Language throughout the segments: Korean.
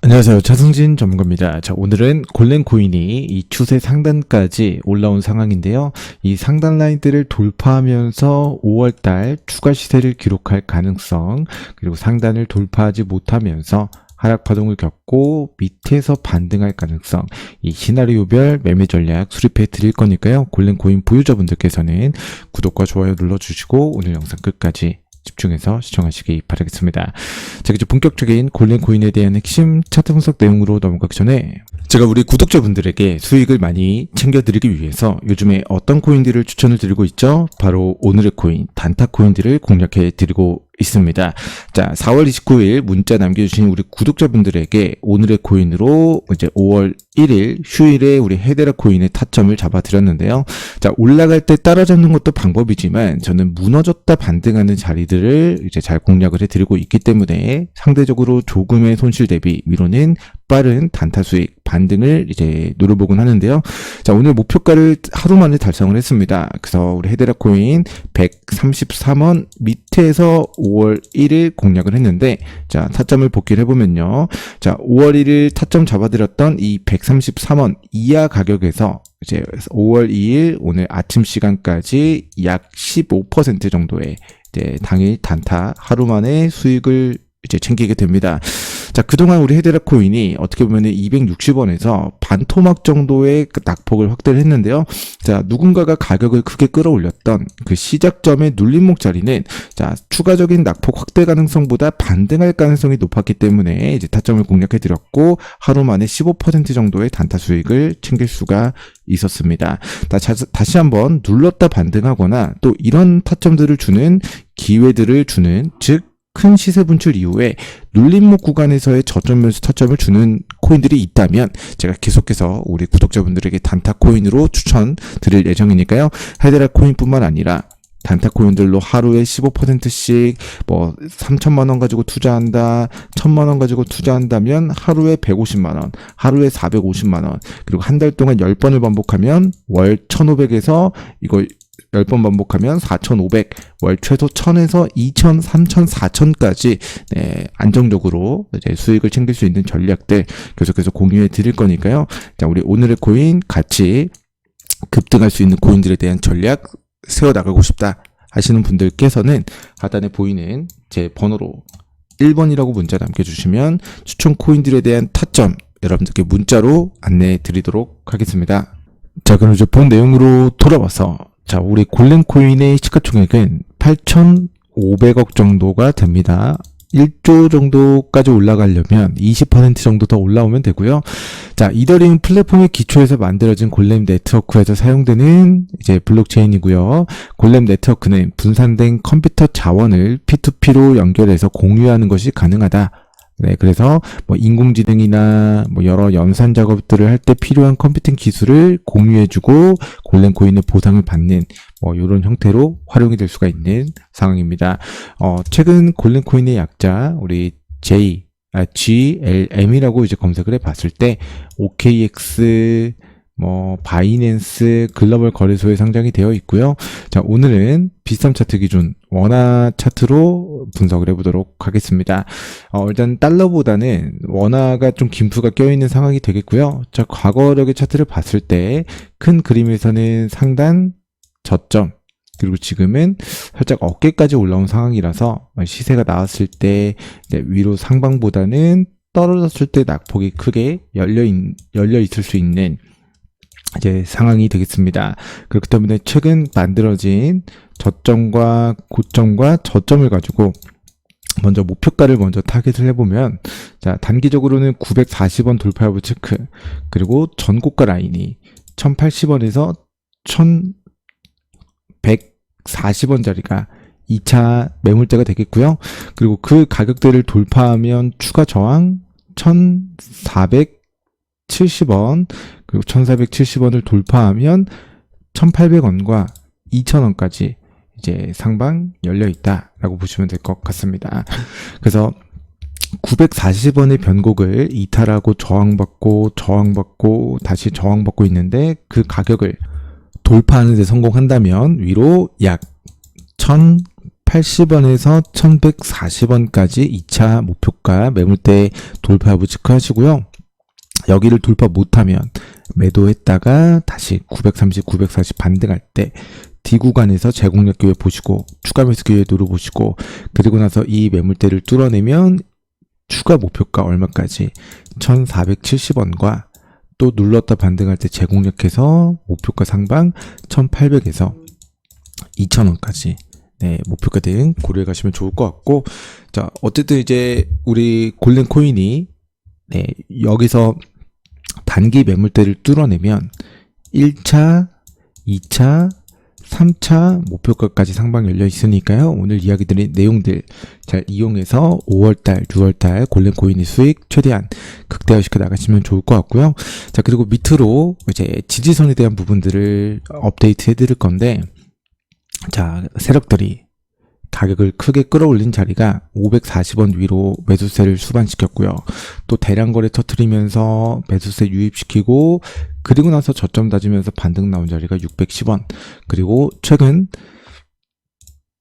안녕하세요. 차승진 전문가입니다. 자, 오늘은 골렘 코인이 이 추세 상단까지 올라온 상황인데요. 이 상단 라인들을 돌파하면서 5월달 추가 시세를 기록할 가능성, 그리고 상단을 돌파하지 못하면서 하락 파동을 겪고 밑에서 반등할 가능성, 이 시나리오별 매매 전략 수립해 드릴 거니까요. 골렘 코인 보유자분들께서는 구독과 좋아요 눌러주시고 오늘 영상 끝까지 집중해서 시청하시기 바라겠습니다. 자, 이제 본격적인 골렘 코인에 대한 핵심 차트 분석 내용으로 넘어가기 전에 제가 우리 구독자분들에게 수익을 많이 챙겨드리기 위해서 요즘에 어떤 코인들을 추천을 드리고 있죠? 바로 오늘의 코인, 단타 코인들을 공략해 드리고 있습니다. 자, 4월 29일 문자 남겨주신 우리 구독자분들에게 오늘의 코인으로 이제 5월 1일 휴일에 우리 헤데라 코인의 타점을 잡아드렸는데요. 자, 올라갈 때 따라잡는 것도 방법이지만 저는 무너졌다 반등하는 자리들을 이제 잘 공략을 해드리고 있기 때문에 상대적으로 조금의 손실 대비 위로는 빠른 단타 수익 반등을 이제 노려보곤 하는데요. 자, 오늘 목표가를 하루 만에 달성을 했습니다. 그래서 우리 헤데라 코인 133원 밑에서 5월 1일 공략을 했는데, 자, 타점을 복귀를 해 보면요. 자, 5월 1일 타점 잡아드렸던 이 133원 이하 가격에서 이제 5월 2일 오늘 아침 시간까지 약 15% 정도의 이제 당일 단타 하루 만에 수익을 이제 챙기게 됩니다. 자, 그동안 우리 헤데라 코인이 어떻게 보면 260원에서 반토막 정도의 그 낙폭을 확대를 했는데요. 자, 누군가가 가격을 크게 끌어올렸던 그 시작점의 눌림목 자리는 자, 추가적인 낙폭 확대 가능성보다 반등할 가능성이 높았기 때문에 이제 타점을 공략해 드렸고 하루 만에 15% 정도의 단타 수익을 챙길 수가 있었습니다. 다시 한번 눌렀다 반등하거나 또 이런 타점들을 주는 기회들을 주는 즉 큰 시세 분출 이후에 눌림목 구간에서의 저점면서 타점을 주는 코인들이 있다면 제가 계속해서 우리 구독자분들에게 단타 코인으로 추천 드릴 예정이니까요. 헤데라 코인뿐만 아니라 단타 코인들로 하루에 15%씩 뭐 3천만 원 가지고 투자한다, 1천만 원 가지고 투자한다면 하루에 150만 원, 하루에 450만 원, 그리고 한 달 동안 10번을 반복하면 월 1,500에서 이거 10번 반복하면 4,500, 월 최소 1,000에서 2,000, 3,000, 4,000까지 네, 안정적으로 이제 수익을 챙길 수 있는 전략들 계속해서 공유해 드릴 거니까요. 자, 우리 오늘의 코인 같이 급등할 수 있는 코인들에 대한 전략 세워 나가고 싶다 하시는 분들께서는 하단에 보이는 제 번호로 1번이라고 문자 남겨주시면 추천 코인들에 대한 타점 여러분들께 문자로 안내해 드리도록 하겠습니다. 자, 그럼 이제 본 내용으로 돌아와서 자, 우리 골렘 코인의 시가총액은 8,500억 정도가 됩니다. 1조 정도까지 올라가려면 20% 정도 더 올라오면 되고요. 자, 이더리움 플랫폼의 기초에서 만들어진 골렘 네트워크에서 사용되는 이제 블록체인이고요. 골렘 네트워크는 분산된 컴퓨터 자원을 P2P로 연결해서 공유하는 것이 가능하다. 네, 그래서 뭐 인공지능이나 뭐 여러 연산 작업들을 할 때 필요한 컴퓨팅 기술을 공유해주고 골렘 코인의 보상을 받는 뭐 이런 형태로 활용이 될 수가 있는 상황입니다. 어, 최근 골렘 코인의 약자 우리 J 아, GLM이라고 이제 검색을 해봤을 때 OKX 뭐 바이낸스 글로벌 거래소에 상장이 되어 있고요. 자 오늘은 비썸 차트 기준 원화 차트로 분석을 해보도록 하겠습니다. 어, 일단 달러보다는 원화가 좀 김수가 껴있는 상황이 되겠고요. 자 과거력의 차트를 봤을 때 큰 그림에서는 상단 저점 그리고 지금은 살짝 어깨까지 올라온 상황이라서 시세가 나왔을 때 이제 위로 상방보다는 떨어졌을 때 낙폭이 크게 열려 있, 열려 있을 수 있는 이제 상황이 되겠습니다. 그렇기 때문에 최근 만들어진 저점과 고점과 저점을 가지고 먼저 목표가를 먼저 타겟을 해보면 자 단기적으로는 940원 돌파 여부 체크 그리고 전고가 라인이 1080원에서 1140원짜리가 2차 매물대가 되겠고요. 그리고 그 가격대를 돌파하면 추가 저항 1470원 그리고 1470원을 돌파하면 1800원과 2000원까지 이제 상방 열려 있다라고 보시면 될 것 같습니다. 그래서 940원의 변곡을 이탈하고 저항받고 저항받고 다시 저항받고 있는데 그 가격을 돌파하는 데 성공한다면 위로 약 1080원에서 1140원까지 2차 목표가 매물대 돌파 여부 체크하시고요. 여기를 돌파 못하면 매도했다가 다시 930, 940 반등할 때 D 구간에서 재공략 기회 보시고 추가 매수 기회 노려보시고 그리고 나서 이 매물대를 뚫어내면 추가 목표가 얼마까지? 1470원과 또 눌렀다 반등할 때 재공략해서 목표가 상방 1800에서 2000원까지. 네, 목표가 등 고려해 가시면 좋을 것 같고 자, 어쨌든 이제 우리 골든 코인이 네, 여기서 단기 매물대를 뚫어내면 1차, 2차, 3차 목표가까지 상방 열려 있으니까요. 오늘 이야기 드린 내용들 잘 이용해서 5월달, 6월달 골든 코인의 수익 최대한 극대화시켜 나가시면 좋을 것 같고요. 자, 그리고 밑으로 이제 지지선에 대한 부분들을 업데이트 해 드릴 건데 자, 세력들이 가격을 크게 끌어올린 자리가 540원 위로 매수세를 수반시켰고요. 또 대량 거래 터트리면서 매수세 유입시키고 그리고 나서 저점 다지면서 반등 나온 자리가 610원. 그리고 최근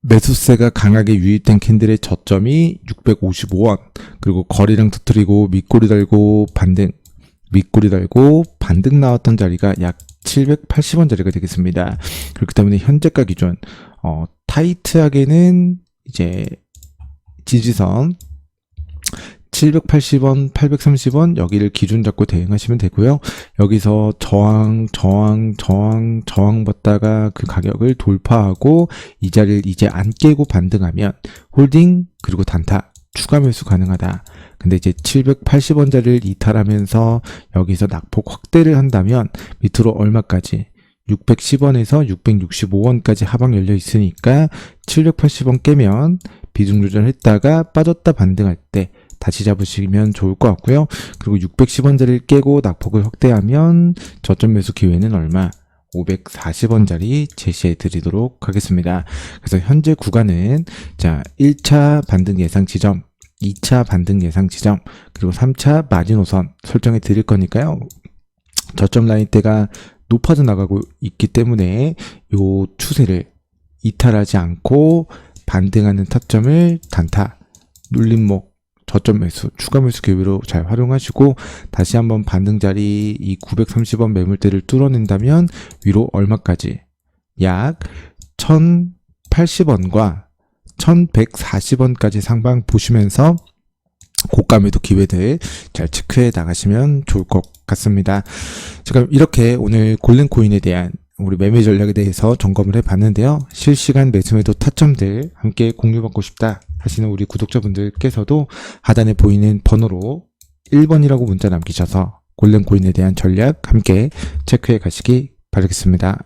매수세가 강하게 유입된 캔들의 저점이 655원. 그리고 거래량 터트리고 밑꼬리 달고 반등 밑꼬리 달고 반등 나왔던 자리가 약 780원 자리가 되겠습니다. 그렇기 때문에 현재가 기준 어, 타이트하게는 이제 지지선 780원, 830원 여기를 기준 잡고 대응하시면 되고요. 여기서 저항, 저항, 저항, 저항 받다가 그 가격을 돌파하고 이 자리를 이제 안 깨고 반등하면 홀딩 그리고 단타 추가 매수 가능하다. 근데 이제 780원짜리를 이탈하면서 여기서 낙폭 확대를 한다면 밑으로 얼마까지 610원에서 665원까지 하방 열려 있으니까 780원 깨면 비중 조절했다가 빠졌다 반등할 때 다시 잡으시면 좋을 것 같고요. 그리고 610원짜리를 깨고 낙폭을 확대하면 저점 매수 기회는 얼마? 540원짜리 제시해 드리도록 하겠습니다. 그래서 현재 구간은 자 1차 반등 예상 지점 2차 반등 예상 지점 그리고 3차 마지노선 설정해 드릴 거니까요. 저점 라인대가 높아져 나가고 있기 때문에 요 추세를 이탈하지 않고 반등하는 타점을 단타, 눌림목, 저점 매수, 추가 매수 기회로 잘 활용하시고 다시 한번 반등 자리 이 930원 매물대를 뚫어낸다면 위로 얼마까지? 약 1080원과 1140원까지 상방 보시면서 매도 기회들 잘 체크해 나가시면 좋을 것 같습니다. 제가 이렇게 오늘 골든코인에 대한 우리 매매 전략에 대해서 점검을 해 봤는데요. 실시간 매수 매도 타점들 함께 공유받고 싶다 하시는 우리 구독자분들께서도 하단에 보이는 번호로 1번이라고 문자 남기셔서 골든코인에 대한 전략 함께 체크해 가시기 바라겠습니다.